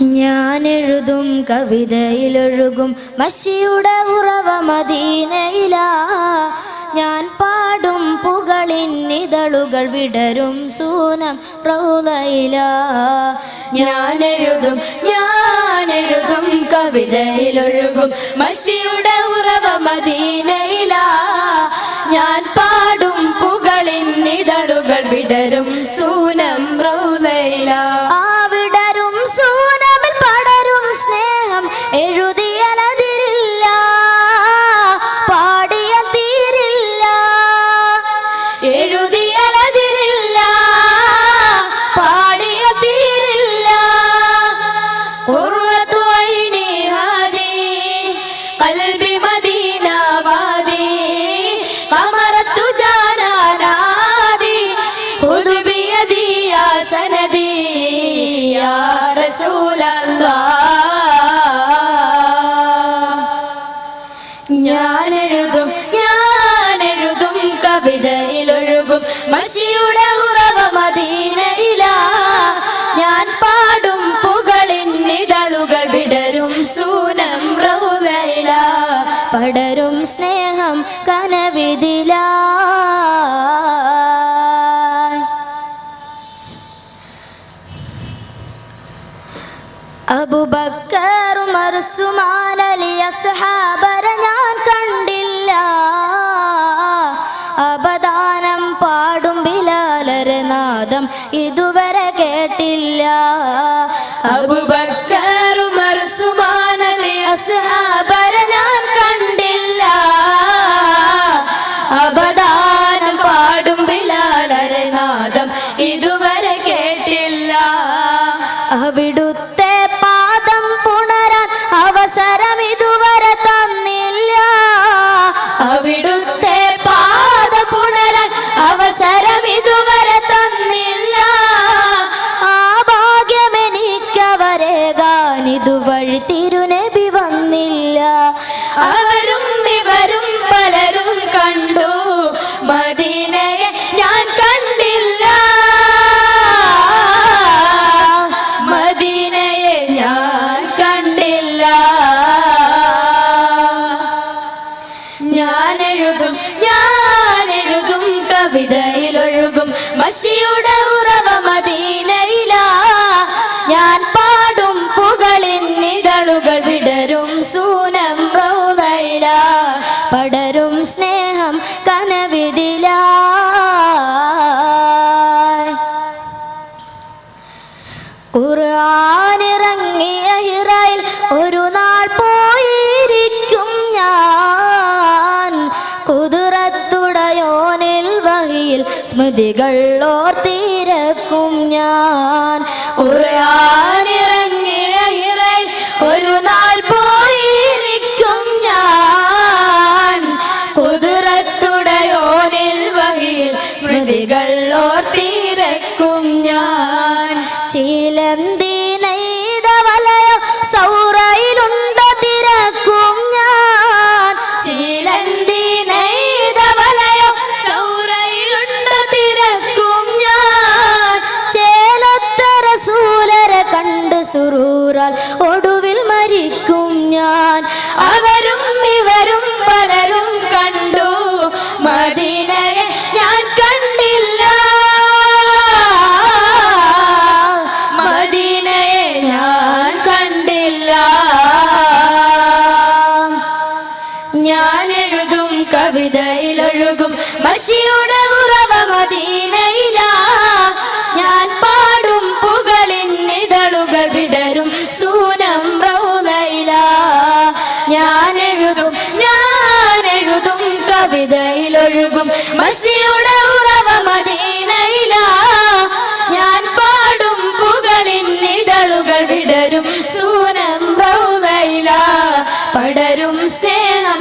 ഞാൻ എഴുതും കവിതയിലൊഴുകും മഷിയുടെ ഉറവ മദീനയിലാ. ഞാൻ പാടും പുകളിന്നിതളുകൾ വിടരും സൂനം പ്രൗതയില ഞാൻ എഴുതും ഞാൻ എഴുതും കവിതയിലൊഴുകും മഷിയുടെ ഉറവ മദീനയിലാ. ഞാൻ പാടും പുകളിന്നിതളുകൾ വിടരും സൂനം സനദി യാ ഞാൻ എഴുതും അബുബക്കറും അർസുമാനലി അസ്ഹാബര ഞാൻ കണ്ടില്ല. അപദാനം പാടും ബിലാലര നാദം ഇതുവരെ കേട്ടില്ല. അബുബക്കറും അർസുമാനലി അസ്ഹാബര ഞാൻ കണ്ടില്ല. അവരും ഇവരും പലരും കണ്ടു. മദീനയെ ഞാൻ കണ്ടില്ല. മദീനയെ ഞാൻ കണ്ടില്ല. ഞാൻ എഴുതും ഞാൻ എഴുതും കവിതയിലൊഴുകും മഷിയുടെ ഉറവ ഖുർആനിറങ്ങിയ ഹിറയിൽ ഒരു നാൾ പോയിരിക്കും ഞാൻ. കുതിരത്തുടയോനിൽ വഹിയിൽ സ്മൃതികൾ ഓർത്തിരക്കും ഞാൻ. ഖുർആനിറങ്ങിയ മഴയിലൊഴുകും മഷിയുടെ ഉറവ മദീനയില. ഞാൻ പാടും പുകളിൻ നിതളുകൾ വിടരും സൂനം റൗതയില ഞാൻ എഴുതും ഞാൻ എഴുതും കവിതയിലൊഴുകും. മഷിയുടെ ഉറവ മദീനയില. ഞാൻ പാടും പുകളിൻ നിതളുകൾ വിടരും സൂനം റൗതയില പടരും സ്നേഹം